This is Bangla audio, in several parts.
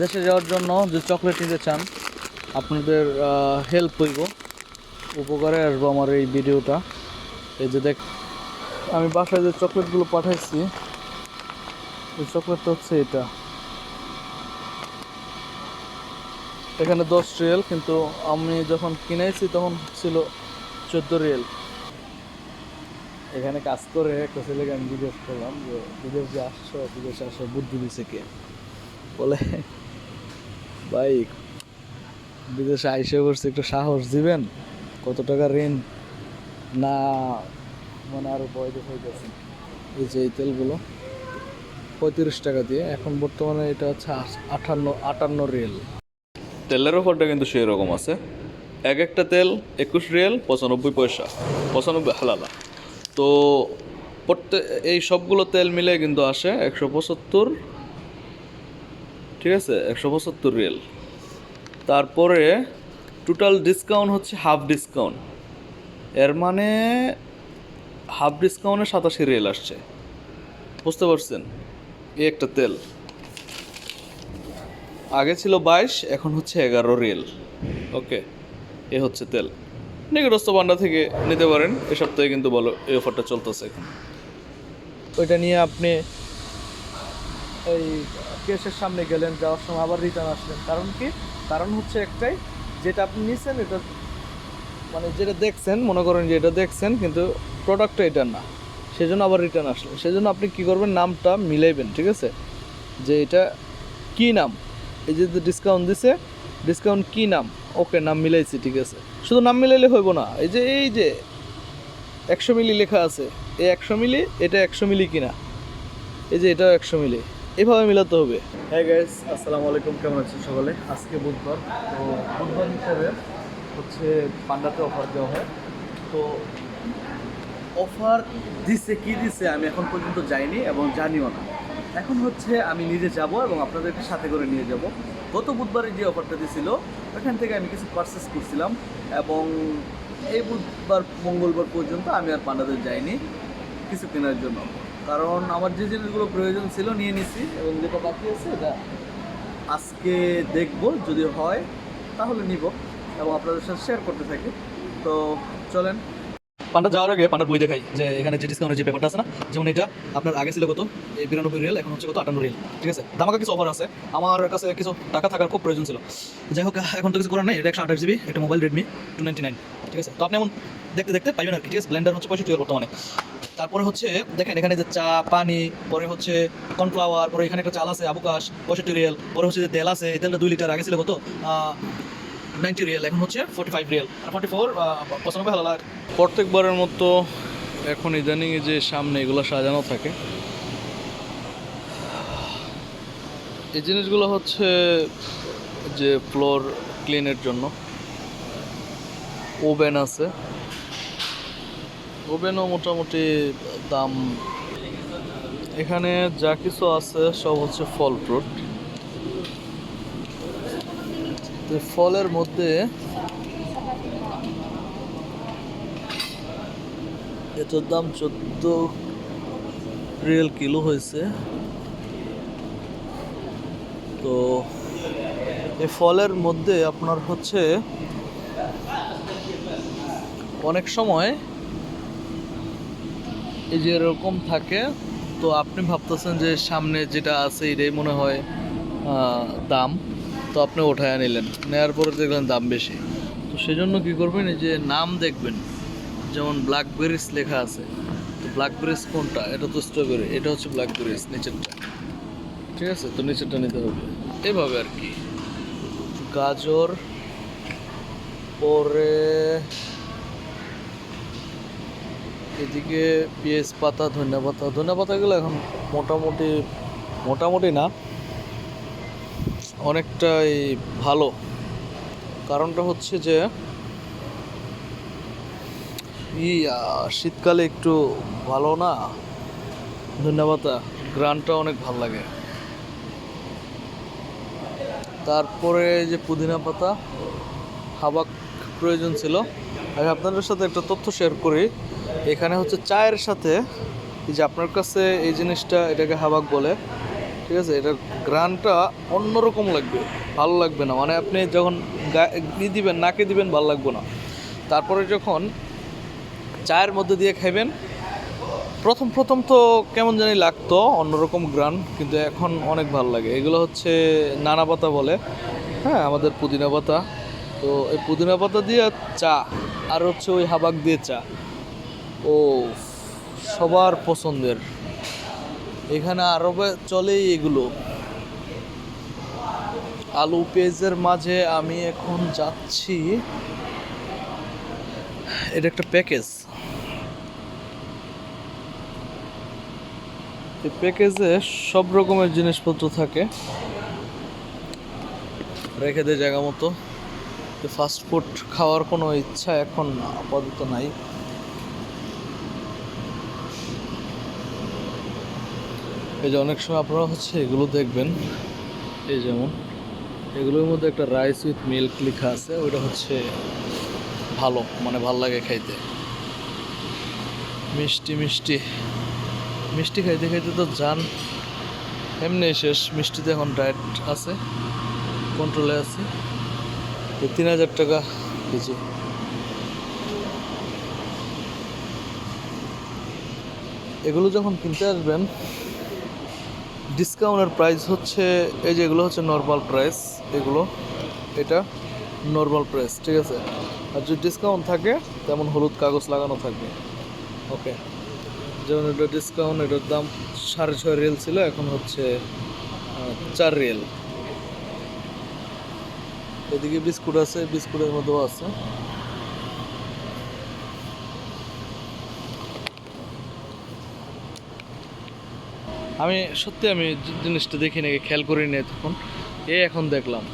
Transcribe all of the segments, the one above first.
দেশে যাওয়ার জন্য যে চকলেট নিতে চান, আপনাদের হেল্প হইব। উপকারে আসব আমার এই ভিডিওটা। এই যে দেখ, আমি বাসায় যে চকলেটগুলো পাঠাইছি, এই চকলেটটা হচ্ছে এটা। এখানে দশ রিয়েল কিন্তু আমি যখন কিনেছি তখন ছিল চোদ্দ রিয়েল এখানে কাজ করে একটা ছেলেকে আমি জিজ্ঞেস করলাম যে, বিদেশ যে আসছো, বিদেশে আসো, বুদ্ধি দিছে কে? বলে ভাই, বিদেশে আইসে করছে একটু সাহস দিবেন? কত টাকা ঋণ? না মানে আরও বয়স হয়ে গেছে এই যে এই তেলগুলো, পঁয়ত্রিশ টাকা দিয়ে। এখন বর্তমানে এটা হচ্ছে আটান্ন আটান্ন রিয়েল। তেলের অফারটা কিন্তু সেই রকম আছে। এক একটা তেল একুশ রিয়েল, পঁচানব্বই পয়সা। পঁচানব্বই হালালা। তো প্রত্যেক এই সবগুলো তেল মিলে কিন্তু আসে একশো পঁচাত্তর ঠিক আছে? একশো পঁচাত্তর রিয়েল তারপরে টোটাল ডিসকাউন্ট হচ্ছে হাফ ডিসকাউন্ট এর মানে হাফ ডিসকাউন্টে সাতাশি রিয়েল আসছে। বুঝতে পারছেন? এই একটা তেল। আগে ছিল বাইশ, এখন হচ্ছে এগারো রিয়েল ওকে এ হচ্ছে তেল। নিকটস্থ বান্ডা থেকে নিতে পারেন। এ সপ্তাহে কিন্তু বলো এই অফারটা চলতেছে এখন। ওইটা নিয়ে আপনি এই কেসের সামনে গেলেন, যাওয়ার সময় আবার রিটার্ন আসলেন। কারণ কি? কারণ হচ্ছে একটাই, যেটা আপনি নিছেন, এটা মানে যেটা দেখছেন, মনে করেন যে এটা দেখছেন, কিন্তু প্রোডাক্টটা এটা না। সেজন্য আবার রিটার্ন আসলেন। সেজন্য আপনি কি করবেন? নামটা মিলাইবেন, ঠিক আছে? যে এটা কি নাম? এই যে ডিসকাউন্ট দিছে ডিসকাউন্ট কি নাম? ওকে নাম মিলাইছি, ঠিক আছে। শুধু নাম মিলাইলে হইব না। এই যে এই যে একশো মিলি লেখা আছে, এই একশো মিলি, এটা একশো মিলি কিনা? এই যে এটাও একশো মিলি। এভাবে মিলাতে হবে। হ্যাঁ গাইস আসসালামু আলাইকুম, কেমন আছেন সকলে? আজকে বুধবার, তো বুধবার হিসাবে হচ্ছে পান্ডাতে অফার দেওয়া হয়। তো অফার দিছে, কি দিছে আমি এখন পর্যন্ত যাইনি এবং জানিও না। এখন হচ্ছে আমি নিজে যাব এবং আপনাদেরকে সাথে করে নিয়ে যাব। গত বুধবারে যে অফারটা দিছিল ওখান থেকে আমি কিছু পারচেস করছিলাম এবং এই বুধবার, মঙ্গলবার পর্যন্ত আমি আর পান্ডাদের যাইনি কিছু কেনার জন্য। কারণ আমার যে জিনিসগুলো প্রয়োজন ছিল নিয়ে নিছি এবং যেটা বাকি আছে এটা আজকে দেখব, যদি হয় তাহলে নিব এবং আপনাদের সাথে শেয়ার করতে থাকি। তো চলেন। পান্ডা যাওয়ার আগে পান্ডার বই দেখাই যে এখানে যে ডিসকাউন্টের যে ব্যাপারটা আছে না, যেমন এটা, আপনার আগে ছিল কত? এই বিরানব্বই রিয়েল এখন হচ্ছে কত? আটান্ন রিয়েল ঠিক আছে? দামাকা কিছু অফার আছে। আমার কাছে কিছু টাকা থাকার খুব প্রয়োজন ছিল। যাই হোক, এখন তো কিছু করার নেই, এটা একশো আঠাশ জিবি একটা mobile Redmi two ninety nine ঠিক আছে? তো আপনি এমন দেখতে দেখতে পাইবেন আর কি, ঠিক আছে? ব্লেন্ডার হচ্ছে পঁয়ষট্টি বর্তমানে। তারপরে হচ্ছে, দেখেন এখানে যে চা, পানি, পরে হচ্ছে কর্নফ্লাওয়ার, পরে এখানে একটা চাল আছে আবুকাশ পঁয়ষট্টি রিয়েল, পরে হচ্ছে যে তেল আছে, এই তেলটা দুই লিটার, আগে ছিল কত? নাইনটি রিয়েল, এখন হচ্ছে ফোর্টি ফাইভ রিয়েল। আর ফোর্টি ফোর পঁচানব্বই হাজার প্রত্যেকবারের মতো এখন ইদানিং যে সামনে এগুলো সাজানো থাকে, এই জিনিসগুলো হচ্ছে যে ফ্লোর ক্লিনের জন্য ওভেন আছে ওভেনও মোটামুটি দাম এখানে যা কিছু আছে সব হচ্ছে ফল ফ্রুট। তো ফলের মধ্যে এটার দাম চোদ্দ রিয়েল কিলো হয়েছে। তো এই ফলের মধ্যে আপনার হচ্ছে অনেক সময় এই যে এরকম থাকে, তো আপনি ভাবতেছেন যে সামনে যেটা আছে এটাই মনে হয় দাম। তো আপনি ওঠায় নিলেন নেওয়ার পরে দেখলেন দাম বেশি। তো সেজন্য কী করবেন, এই যে নাম দেখবেন, যেমন ব্ল্যাকবেরিজ লেখা আছে, তো ব্ল্যাকবেরিজ কোনটা? এটা তো স্ট্রবেরি এটা হচ্ছে ব্ল্যাকবেরিজ নিচেরটা। ঠিক আছে? তো নিচেরটা নিতে হবে। এভাবে আর কি। গাজর, পরে এদিকে পেঁয়াজ পাতা, ধনিয়া পাতা। ধনিয়া পাতাগুলো এখন মোটামুটি মোটামুটি না, অনেকটাই ভালো। কারণটা হচ্ছে যে ই শীতকালে একটু ভালো না? ধনিয়া পাতা, গ্রানটা অনেক ভালো লাগে। তারপরে যে পুদিনা পাতা, হাবাক প্রয়োজন ছিল। আমি আপনাদের সাথে একটা তথ্য শেয়ার করি। এখানে হচ্ছে চায়ের সাথে যে আপনার কাছে এই জিনিসটা এটাকে হাবাক বলে, ঠিক আছে? এটা গ্রানটা অন্যরকম লাগবে, ভালো লাগবে না। মানে আপনি যখন ই দিবেন, নাকে দিবেন, ভালো লাগবে না। তারপরে যখন চায়ের মধ্যে দিয়ে খাইবেন, প্রথম প্রথম তো কেমন জানি লাগতো, অন্যরকম গ্রান কিন্তু এখন অনেক ভালো লাগে। এগুলো হচ্ছে নানা পাতা বলে হ্যাঁ? আমাদের পুদিনা পাতা। তো এই পুদিনা পাতা দিয়ে চা, আর হচ্ছে ওই হাবাক দিয়ে চা। ও সবার পছন্দের। এখানে আরবে চলেই এগুলো। আলু পেঁয়াজের মাঝে আমি এখন যাচ্ছি। এটা একটা প্যাকেজ। এই প্যাকেজে সব রকমের জিনিসপত্র থাকে। রেখে দেয় জায়গা মতো। ফাস্ট ফুড খাওয়ার কোনো ইচ্ছা এখন আপাতত নাই। এই যে অনেক সময় আপনারা হচ্ছে এগুলো দেখবেন, এই যেমন, এগুলোর মধ্যে একটা রাইস উইথ মিল্ক লেখা আছে, ওইটা হচ্ছে ভালো মানে ভালো লাগে খাইতে। মিষ্টি মিষ্টি মিষ্টি খাইতে খাইতে তো যান এমনি শেষ, মিষ্টিতে এখন ডায়েট আছে কন্ট্রোলে আছে। তিন হাজার টাকা কেজি। এগুলো যখন কিনতে আসবেন ডিসকাউন্টের প্রাইস হচ্ছে, এই যে এগুলো হচ্ছে নর্মাল প্রাইস এগুলো, এটা নর্মাল প্রাইস ঠিক আছে? আর যদি ডিসকাউন্ট থাকে, তেমন হলুদ কাগজ লাগানো থাকবে। ওকে যেমন এটা ডিসকাউন্ট এটার দাম সাড়ে ছয় রিয়েল ছিল, এখন হচ্ছে চার রিয়েল এদিকে বিস্কুট আছে, বিস্কুটের মধ্যেও আছে। আমি, সত্যি আমি জিনিসটা দেখি নাকি খেয়াল করি নাই তখন। এ এখন দেখলাম।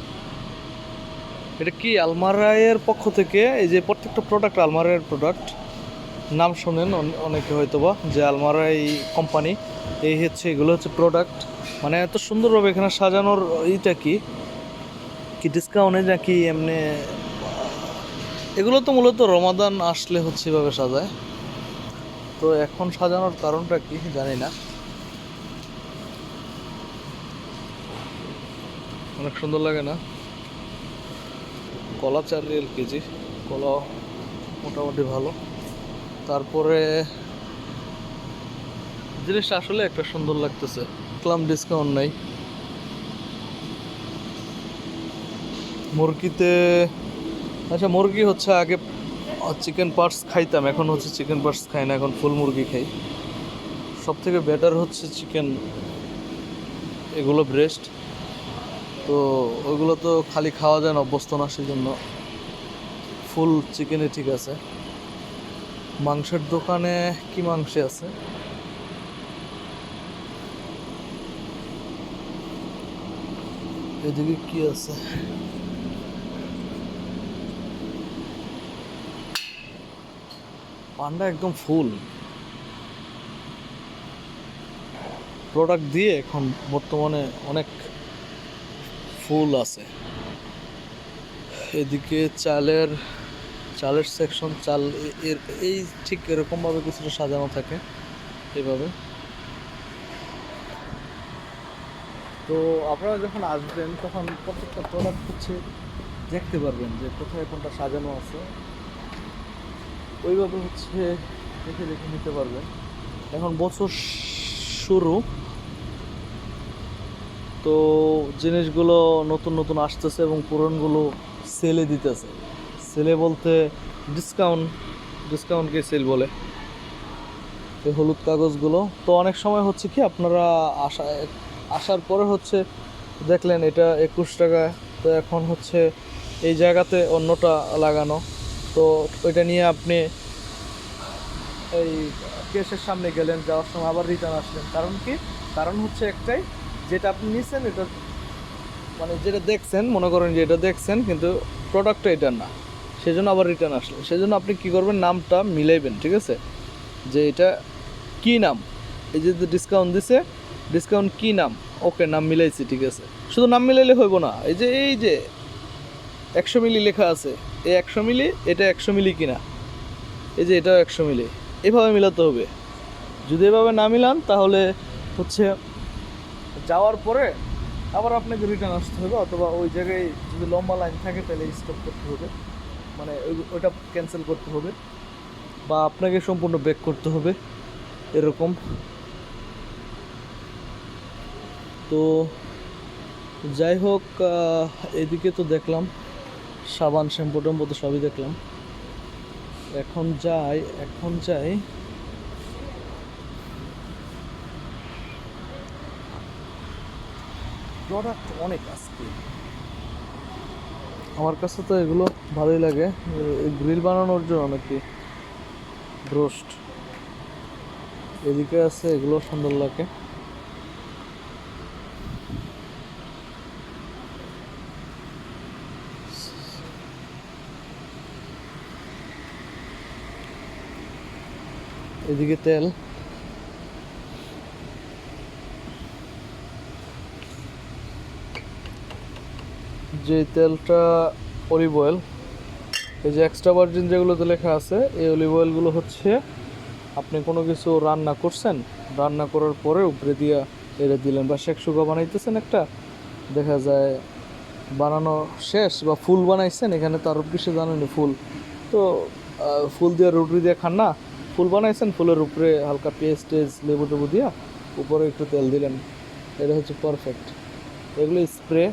এটা কি আলমারায়ের পক্ষ থেকে? এই যে প্রত্যেকটা প্রোডাক্ট আলমারায়ের প্রোডাক্ট নাম শোনেন অনেকে হয়তো বা যে আলমারাই কোম্পানি এই হচ্ছে, এগুলো হচ্ছে প্রোডাক্ট মানে এত সুন্দরভাবে এখানে সাজানোর ইটা কি? কি ডিসকাউন্টে নাকি এমনি, এগুলো তো মূলত রমাদান আসলে হচ্ছে এভাবে সাজায়। তো এখন সাজানোর কারণটা কি জানি না। অনেক সুন্দর লাগে না। কলা চার রিয়েল কেজি, কলা মোটামুটি ভালো। তারপরে জিনিসটা আসলে একটা সুন্দর লাগতেছে। ক্লাম ডিসকাউন্ট নাই। মুরগিতে আচ্ছা মুরগি হচ্ছে আগে চিকেন পার্টস খাইতাম, এখন হচ্ছে চিকেন পার্টস খাই না, এখন ফুল মুরগি খাই। সব থেকে বেটার হচ্ছে চিকেন এগুলো ব্রেস্ট তো ওইগুলো তো খালি খাওয়া যায় না, অভ্যস্ত না সেই জন্য ফুল চিকেনে ঠিক আছে। মাংসের দোকানে কি মাংস আছে? এদিকে কি আছে? পান্ডা একদম ফুল। প্রোডাক্ট দিয়ে এখন বর্তমানে অনেক ফুল আছে। এদিকে চালের চালের সেকশন চাল এর, এই ঠিক এরকমভাবে কিছুটা সাজানো থাকে এভাবে। তো আপনারা যখন আসবেন, তখন প্রত্যেকটা প্রোডাক্ট হচ্ছে দেখতে পারবেন যে কোথায় কোনটা সাজানো আছে। ওইভাবে হচ্ছে দেখে দেখে নিতে পারবেন এখন বছর শুরু। তো জিনিসগুলো নতুন নতুন আসতেছে এবং পুরনগুলো সেলে দিতেছে। সেলে বলতে ডিসকাউন্ট ডিসকাউন্টকে সেল বলে। এই হলুদ কাগজগুলো। তো অনেক সময় হচ্ছে কি আপনারা আসা, আসার পরে হচ্ছে দেখলেন এটা একুশ টাকা। তো এখন হচ্ছে এই জায়গাতে অন্যটা লাগানো। তো ওইটা নিয়ে আপনি এই কেসের সামনে গেলেন, যাওয়ার সময় আবার রিটার্ন আসলেন। কারণ কি? কারণ হচ্ছে একটাই, যেটা আপনি নিছেন, এটা মানে যেটা দেখছেন, মনে করেন যে এটা দেখছেন, কিন্তু প্রোডাক্টটা এটা না। সেজন্য আবার রিটার্ন আসলেন। সেজন্য আপনি কি করবেন? নামটা মিলাইবেন, ঠিক আছে? যে এটা কি নাম? এই যে ডিসকাউন্ট দিছে ডিসকাউন্ট কি নাম? ওকে, নাম মিলাইছি, ঠিক আছে। শুধু নাম মিলাইলে হইব না। এই যে এই যে, একশো মিলি লেখা আছে এই একশো মিলি, এটা একশো মিলি কিনা? এই যে এটাও একশো মিলি। এভাবে মিলাতে হবে। যদি এভাবে না মিলান, তাহলে হচ্ছে যাওয়ার পরে আবার আপনাকে রিটার্ন আসতে হবে, অথবা ওই জায়গায় যদি লম্বা লাইন থাকে, তাহলে স্টপ করতে হবে। মানে ওই- ওইটা ক্যান্সেল করতে হবে। বা আপনাকে সম্পূর্ণ ব্যাক করতে হবে, এরকম। তো যাই হোক এদিকে তো দেখলাম। সাবান, শ্যাম্পু ট্যাম্পু তো সবই দেখলাম। এখন যাই এখন যাই। প্রোডাক্ট অনেক আজকে। আমার কাছে তো এগুলো ভালোই লাগে। গ্রিল বানানোর জন্য নাকি ব্রোস্ট এদিকে আছে, এগুলো সুন্দর লাগে। এদিকে তেল। যে তেলটা অলিভ অয়েল এই যে এক্সট্রা ভার্জিন যেগুলোতে লেখা আছে, এই অলিভ অয়েলগুলো হচ্ছে, আপনি কোনো কিছু রান্না করছেন, রান্না করার পরে উপরে দিয়া এটা দিলেন বা শেক শুকা বানাইতেছেন একটা, দেখা যায় বানানো শেষ বা ফুল বানাইছেন, এখানে তো আরও কিছু জানেন, ফুল। তো ফুল দিয়ে রুটি দিয়ে খান না ফুল বানাইছেন, ফুলের উপরে হালকা পেস্ট টেস্ট, লেবু টেবু দিয়া উপরে একটু তেল দিলেন। এটা হচ্ছে পারফেক্ট এগুলো স্প্রে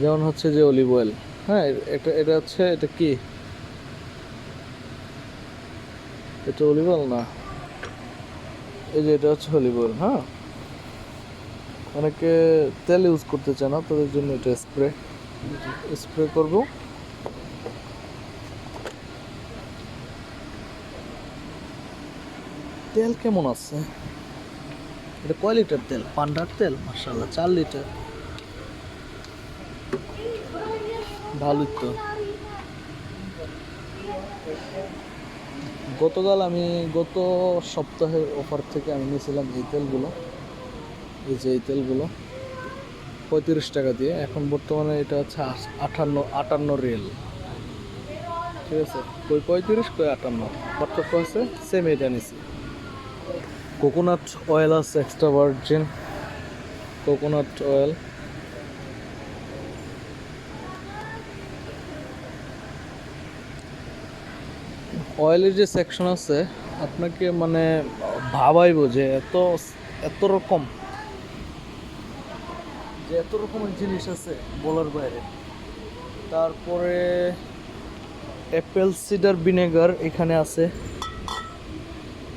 যেমন হচ্ছে যে অলিভ অয়েল হ্যাঁ এটা এটা হচ্ছে, এটা কি? এটা অলিভ অয়েল না? এই যে এটা হচ্ছে অলিভ অয়েল হ্যাঁ? অনেকে তেল ইউজ করতে চায় না, তাদের জন্য এটা স্প্রে স্প্রে করব। তেল কেমন আছে? এটা কয় লিটার তেল? পান্ডার তেল? মার্শাল্লাহ চার লিটার। ভালোই তো। গতকাল আমি, গত সপ্তাহের অফার থেকে আমি নিয়েছিলাম এই তেলগুলো। এই যে এই তেলগুলো, পঁয়ত্রিশ টাকা দিয়ে। এখন বর্তমানে এটা হচ্ছে আস- আটান্ন রিয়েল। ঠিক আছে? কই পঁয়ত্রিশ, কই আটান্ন। পার্থক্য আছে সেম এটা নিছি কোকোনাট অয়েল আছে এক্সট্রা ভার্জিন। Coconut oil. অয়েলের যে সেকশন আছে, আপনাকে মানে ভাবাইব যে এত এত রকম, যে এত রকমের জিনিস আছে বলার বাইরে। তারপরে অ্যাপেল সিডার ভিনেগার এখানে আছে।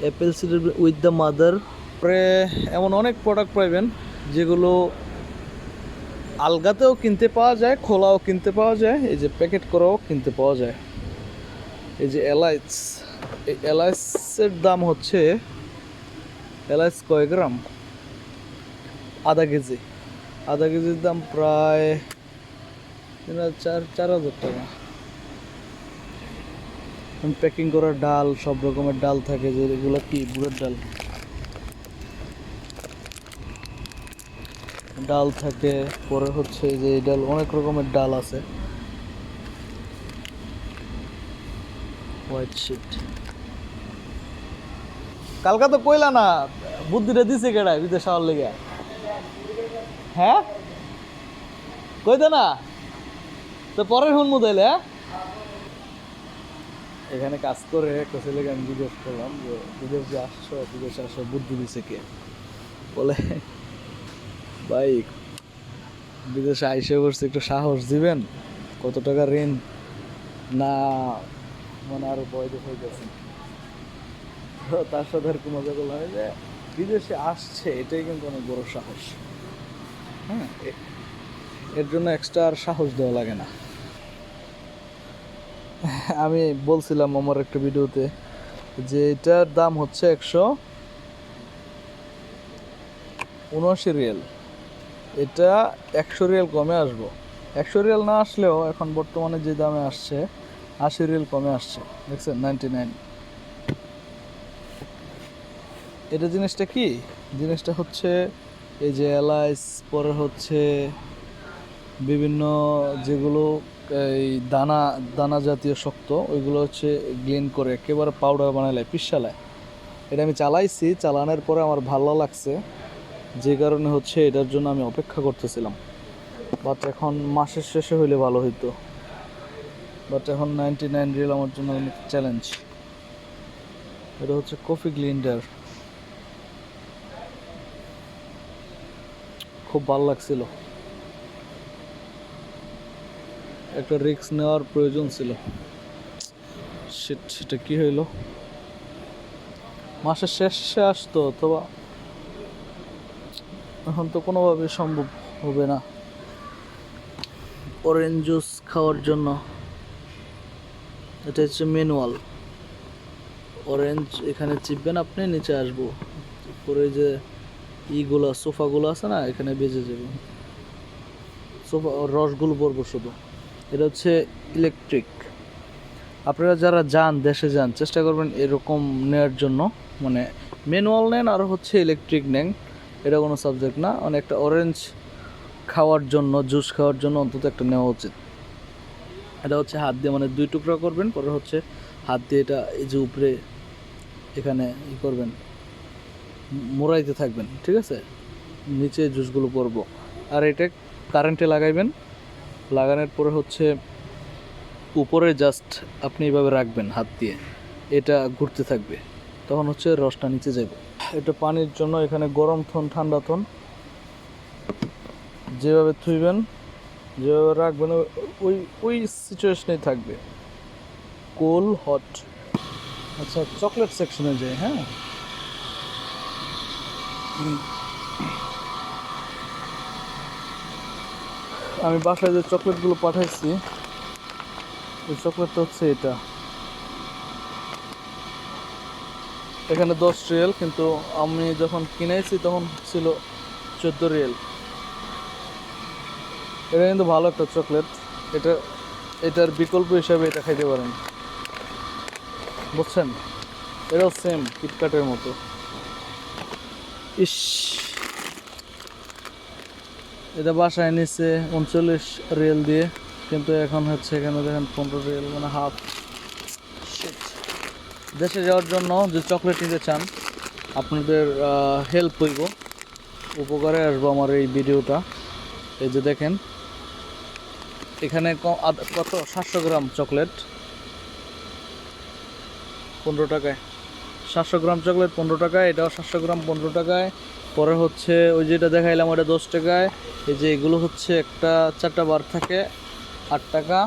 Apple cider with the mother পরে এমন অনেক প্রোডাক্ট পাইবেন, যেগুলো আলগাতেও কিনতে পাওয়া যায়, খোলাও কিনতে পাওয়া যায়, এই যে প্যাকেট করাও কিনতে পাওয়া যায়। এই যে এলাইচ এই এলাইচের দাম হচ্ছে এলাইচ কয় গ্রাম? আধা কেজি। আধা কেজির দাম প্রায় চার চার হাজার টাকা। প্যাকিং করা ডাল, সব রকমের ডাল থাকে, যে এগুলো কি? গুড়ের ডাল। ডাল থাকে, পরে হচ্ছে যে ডাল, অনেক রকমের ডাল আছে। কালকা তো কইলা না, বুদ্ধিটা দিছে কেডায় বিদেশ হওয়ার লেগে? হ্যাঁ? কইতে না? তো পরের হুন মুদাইলে হ্যাঁ? এখানে কাজ করে একটা ছেলেকে আমি জিজ্ঞেস করলাম যে বিদেশ যে আসছো? বিদেশে আসো বুদ্ধি দিছে কে? বলে, ভাই, বিদেশে আইসে করছে একটু সাহস দিবেন? কত টাকা ঋণ? না মানে আরও বয়স হয়ে গেছে তার সাথে আর কি মজা করলাম যে বিদেশে আসছে, এটাই কিন্তু অনেক বড় সাহস। হ্যাঁ এর জন্য এক্সট্রা আর সাহস দেওয়া লাগে না। আমি বলছিলাম আমার একটা ভিডিওতে যে এটার দাম হচ্ছে একশো উনআশি রিয়েল। এটা একশো রিয়েল কমে আসব। একশো রিয়েল না আসলেও এখন বর্তমানে যে দামে আসছে, আশি রিয়েল কমে আসছে। দেখছেন নাইনটি নাইন এটা জিনিসটা কি? জিনিসটা হচ্ছে এই যে এলাইচ পরে হচ্ছে বিভিন্ন যেগুলো এই দানা দানা জাতীয় শক্ত, ওইগুলো হচ্ছে গ্লিন করে একেবারে পাউডার বানালে পিসালায় এটা আমি চালাইছি, চালানোর পরে আমার ভালো লাগছে। যে কারণে হচ্ছে এটার জন্য আমি অপেক্ষা করতেছিলাম। বাট এখন মাসের শেষে হইলে ভালো হইতো। বাট এখন নাইনটি নাইন রিয়েল আমার জন্য অনেক চ্যালেঞ্জ এটা হচ্ছে কফি গ্লিন্ডার খুব ভালো লাগছিল। একটা রিস্ক নেওয়ার প্রয়োজন ছিল। সেট কি হইল? মাসের শেষে আসতো অথবা এখন তো কোনোভাবে সম্ভব হবে না। অরেঞ্জ জুস খাওয়ার জন্য। এটা হচ্ছে ম্যানুয়াল অরেঞ্জ এখানে চিপবেন আপনি, নিচে আসব। পরে যে ইগুলো, সোফাগুলো আছে না, এখানে বেজে যাবে। সোফা, রসগুলো পড়ব শুধু। এটা হচ্ছে ইলেকট্রিক আপনারা যারা যান, দেশে যান, চেষ্টা করবেন এরকম নেওয়ার জন্য। মানে ম্যানুয়াল নেন আর হচ্ছে ইলেকট্রিক নেন। এটা কোনো সাবজেক্ট না। মানে একটা অরেঞ্জ খাওয়ার জন্য জুস খাওয়ার জন্য অন্তত একটা নেওয়া উচিত। এটা হচ্ছে হাত দিয়ে মানে দুই টুকরা করবেন, পরে হচ্ছে হাত দিয়ে এটা এই যে উপরে এখানে ই করবেন, মোড়াইতে থাকবেন, ঠিক আছে? নিচে জুসগুলো পরবো। আর এটা কারেন্টে লাগাইবেন। লাগানোর পরে হচ্ছে উপরে জাস্ট আপনি এভাবে রাখবেন হাত দিয়ে, এটা ঘুরতে থাকবে। তখন হচ্ছে রসটা নিচে যাবে। এটা পানির জন্য এখানে গরম থন, ঠান্ডা থন। যেভাবে থুইবেন, যেভাবে রাখবেন, ওই ওই সিচুয়েশনেই থাকবে। কোল হট আচ্ছা চকলেট সেকশনে যাই হ্যাঁ? আমি বাসায় যে চকলেটগুলো পাঠাইছি, এই চকলেটটা হচ্ছে এটা। এখানে দশ রিয়েল, কিন্তু আমি যখন কিনেছি তখন ছিল চোদ্দ রিয়েল। এটা কিন্তু ভালো একটা চকলেট। এটা, এটার বিকল্প হিসাবে এটা খাইতে পারেন। বুঝছেন? এটাও সেম কিটকাটের মতো। ইস! এটা বাসায় নিচ্ছে উনচল্লিশ রিয়েল দিয়ে, কিন্তু এখন হচ্ছে এখানে দেখেন পনেরো রিয়েল মানে হাফ দেশে যাওয়ার জন্য যে চকলেট নিতে চান, আপনাদের হেল্প হইব। উপকারে আসব আমার এই ভিডিওটা। এই যে দেখেন, এখানে কত? সাতশো গ্রাম চকলেট পনেরো টাকায়। সাতশো গ্রাম চকলেট পনেরো টাকায়, এটাও সাতশো গ্রাম পনেরো টাকায়। পরে হচ্ছে ওই যেটা দেখাইলাম ওটা দশ টাকায়। এই যে এগুলো হচ্ছে একটা চারটা বার থাকে, আট টাকা।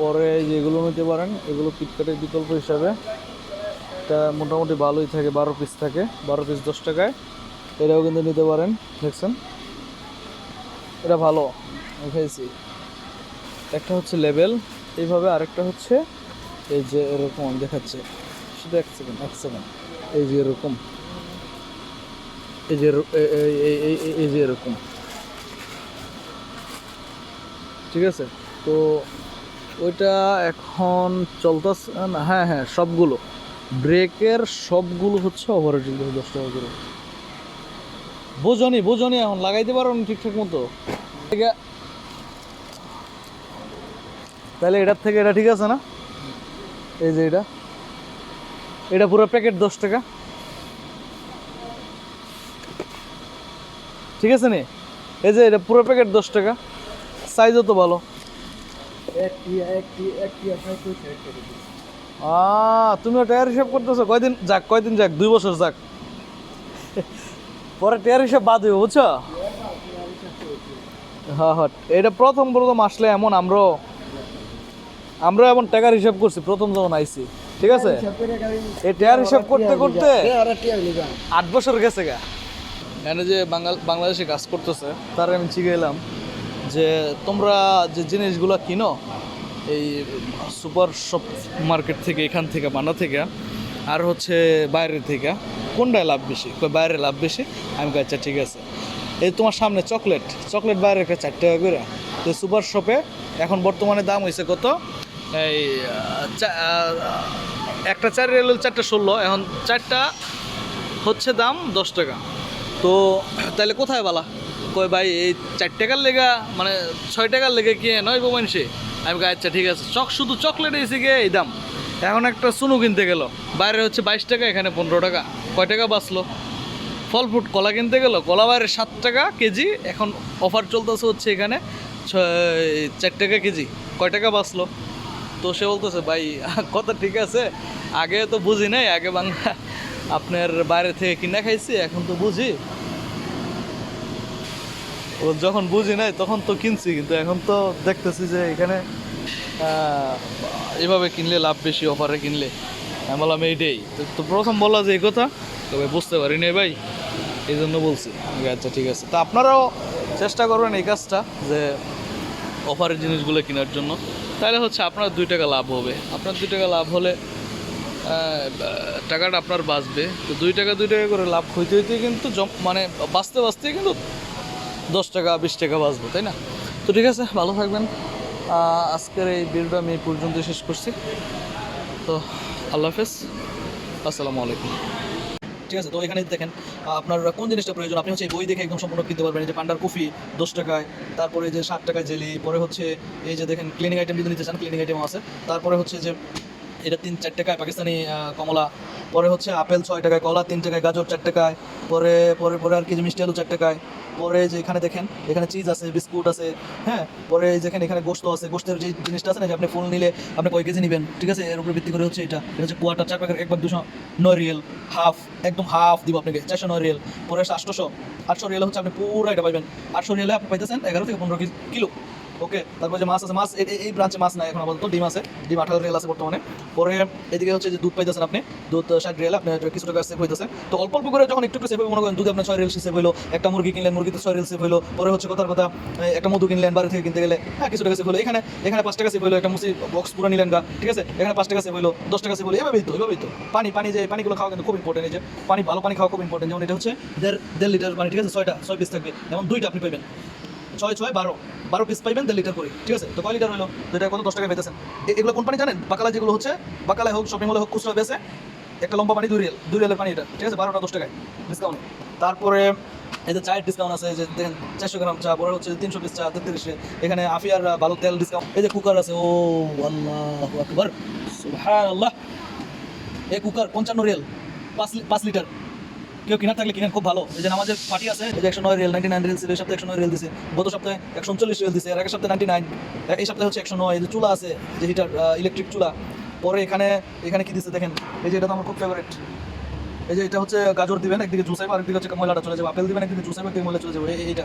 পরে যেগুলো নিতে পারেন, এগুলো কিটকাটের বিকল্প হিসাবে। এটা মোটামুটি ভালোই থাকে, বারো পিস থাকে, বারো পিস দশ টাকায়। এটাও কিন্তু নিতে পারেন, দেখছেন? এটা ভালো, আমি একটা হচ্ছে লেভেল এইভাবে আরেকটা হচ্ছে, এই যে এরকম, দেখাচ্ছে। শুধু এক সেকেন্ড এক সেকেন্ড এই যে এরকম। এই যে এই এরকম। ঠিক আছে? তো ওইটা এখন চলতেছে, না হ্যাঁ হ্যাঁ সবগুলো। ব্রেকের সবগুলো হচ্ছে ওভারেটিভ দশ টাকা করে। বোঝনি বোঝনি এখন, লাগাইতে পারো ঠিকঠাক মতো। তাহলে এটার থেকে এটা ঠিক আছে না? এই যে এটা। এটা পুরো প্যাকেট দশ টাকা। ঠিক আছে নি? এই যে এটা পুরো প্যাকেট দশ টাকা। সাইজও তো ভালো। তুমিও টায়ার হিসাব করতেছো? কয়দিন যাক কয়দিন যাক? দুই বছর যাক। পরে টায়ার হিসাব বাদ হইব, বুঝছ? হ্যাঁ হ্যাঁ এটা প্রথম প্রথম আসলে এমন, আমরাও আমরা এমন টাকার হিসাব করছি, প্রথম যখন আইছি। ঠিক আছে? এই টায়ার হিসাব করতে করতে আট বছর গেছে গা। এখানে যে বাংলাদেশে কাজ করতেছে, তার আমি শিখাইলাম যে তোমরা যে জিনিসগুলো কিনো, এই সুপার শপ মার্কেট থেকে, এখান থেকে বানা থেকে, আর হচ্ছে বাইরে থেকে, কোনটায় লাভ বেশি? বাইরে লাভ বেশি? আমি আচ্ছা ঠিক আছে। এই তোমার সামনে চকলেট চকলেট বাইরে একটা চার টাকা করে। তো সুপার শপে এখন বর্তমানে দাম হয়েছে কত? এই একটা চার রেল চারটা ষোলো, এখন চারটা হচ্ছে দাম দশ টাকা। তো তাহলে কোথায় বালা? কই ভাই এই চার টাকার লেগা মানে ছয় টাকার লেগে কি নয় গো মানুষে আমি কই, আচ্ছা ঠিক আছে। চক শুধু চকলেট এসে গিয়ে এই দাম। এখন একটা সুনু কিনতে গেল। বাইরে হচ্ছে বাইশ টাকা এখানে পনেরো টাকা। কয় টাকা বাঁচলো? ফল ফ্রুট কলা কিনতে গেল। কলা বাইরে সাত টাকা কেজি। এখন অফার চলতেছে হচ্ছে এখানে চার টাকা কেজি। কয় টাকা বাঁচলো? তো সে বলতেছে ভাই কথা ঠিক আছে। আগে তো বুঝি নাই আগে বাংলা আপনার বাইরে থেকে কিনা খাইছি, এখন তো বুঝি। ও যখন বুঝি নাই, তখন তো কিনছি, কিন্তু এখন তো দেখতেছি যে এখানে এভাবে কিনলে লাভ বেশি, অফারে কিনলে। আমি বললাম, এইটাই। তো- প্রথম বললা যে এই কথা, তবে বুঝতে পারি নাই ভাই এই জন্য বলছি আচ্ছা ঠিক আছে। তা আপনারাও চেষ্টা করবেন এই কাজটা, যে অফারের জিনিসগুলো কেনার জন্য। তাহলে হচ্ছে আপনার দুই টাকা লাভ হবে। আপনার দুই টাকা লাভ হলে টাকাটা আপনার বাঁচবে। তো দুই টাকা দুই টাকা করে লাভ হইতে হইতে কিন্তু মানে বাঁচতে বাঁচতে কিন্তু দশ টাকা, বিশ টাকা বাঁচবো, তাই না? তো ঠিক আছে, ভালো থাকবেন। আজকের এই ভিডিওটা আমি এই পর্যন্ত শেষ করছি। তো আল্লাহ হাফেজ। আসসালামু আলাইকুম। ঠিক আছে, তো এখানে দেখেন আপনার কোন জিনিসটা প্রয়োজন? আপনি হচ্ছে বই দেখে একদম সম্পূর্ণ কিনতে পারবেন। যে পান্ডার কফি দশ টাকায়, তারপরে যে ষাট টাকায় জেলি, পরে হচ্ছে এই যে দেখেন ক্লিনিং আইটেম যদি নিতে চান ক্লিনিং আইটেমও আছে। তারপরে হচ্ছে যে এটা তিন চার টাকায় পাকিস্তানি কমলা। পরে হচ্ছে আপেল ছয় টাকায়, কলা তিন টাকায়, গাজর চার টাকায়, পরে পরে পরে আর কি মিষ্টি আলু চার টাকায়। পরে যে এখানে দেখেন, এখানে চিজ আছে বিস্কুট আছে হ্যাঁ? পরে যেখানে এখানে গোস্ত আছে, গোস্তের যে জিনিসটা আছে না, যে আপনি ফুল নিলে আপনি কয় কেজি নেবেন? ঠিক আছে? এর উপরে ভিত্তি করে হচ্ছে এটা। এটা হচ্ছে কোয়াটার, চার প্যাকেট একবার দুশো নয় রিয়েল, হাফ, একদম হাফ দিব আপনাকে, চারশো নয় রিয়েল। পরে আসছে আটশোশো। আটশো রিয়েল হচ্ছে আপনি পুরো এটা পাইবেন। আটশো রিয়েলে আপনি পাইতেছেন এগারো থেকে পনেরো কিলো। ওকে, তারপর যে মাছ আছে, মাছ, এই- ব্রাঞ্চে মাছ নাই এখন আপাতত, ডিম আছে, ডিম আঠারো রিয়েল আছে বর্তমানে। পরে এদিকে হচ্ছে যে দুধ পাইতেছেন আপনি, দুধ ষাট রিয়েল আপনি কিছু টাকা সেভ হইতেছে। তো অল্প অল্প করে যখন একটু একটু সেভ মনে করেন দুধ আপনার ছয় রিয়েল সেভ হলো একটা মুরগি কিনলেন, মুরগিতে ছয় রিয়েল সেভ হলো পরে হচ্ছে কথার কথা একটা মধু কিনলেন, বাড়ি থেকে কিনতে গেলে হ্যাঁ কিছু টাকা সেভ হলো এখানে এখানে পাঁচ টাকা সেভ হলো একটা মুসি বক্স পুরো নিলেন গা, ঠিক আছে? এখানে পাঁচ টাকা সেভ হলো দশ টাকা সেভ হলো এভাবেই তো এভাবেই তো। পানি পানি যে, পানিগুলো খাওয়া কিন্তু খুব ইম্পর্টেন্ট এই যে পানি, ভালো পানি খাওয়া খুব ইম্পর্টেন্ট যেমন এটা হচ্ছে দেড় দেড় লিটার পানি, ঠিক আছে? ছয়টা, ছয় পিস থাকবে। যেমন দুইটা আপনি পাইবেন। ছয় ছয় বারো। বারো পিস পাইবেন, দেড় লিটার করে। ঠিক আছে? তো কয় লিটার হলো এটা কত দশ টাকা পেতেছেন এগুলো কোম্পানি জানেন? বাকালা যেগুলো হচ্ছে, বাকালায় হোক শপিং মলে হোক, খুচরা বেসে একটা লম্বা পানি, দুই রিয়েল। দুই রিয়েলের পানি এটা। ঠিক আছে? বারোটা দশ টাকায় ডিসকাউন্ট তারপরে এই যে চায়ের ডিসকাউন্ট আছে যে দেখেন, চারশো গ্রাম চা পরে হচ্ছে তিনশো পিস চা, তেত্রিশে। এখানে আফিয়ার ভালো তেল ডিসকাউন্ট এই যে কুকার আছে, ও আল্লাহ আকবর। আল্লাহ এই কুকার পঞ্চান্ন রিয়েল। পাঁচ পাঁচ লিটার কেউ কিনার থাকলে কিনেন, খুব ভালো। এই যে আমাদের পার্টি আছে, এই যে একশো নয় রিয়েল নাইনটি নাইন রেল এই সপ্তাহে একশো নয় রেল দিছে। গত সপ্তাহে একশো উনচল্লিশ রেল দিছে আগের সপ্তাহে নাইনটি নাইন এই সপ্তাহে হচ্ছে একশো নয় যে চুলা আছে, যে হিটার ইলেকট্রিক চুলা। পরে এখানে এখানে কি দিছে দেখেন? এই যে এটা তো আমার খুব ফেভারিট এই যে এটা হচ্ছে গাজর দিবেন, একদিকে জুসাইব আর আরেকদিকে হচ্ছে ময়লাটা চলে যাবে। আপেল দিবেন, একদিকে জুসাইব একদিকে ময়লা চলে যাবে। এইটা।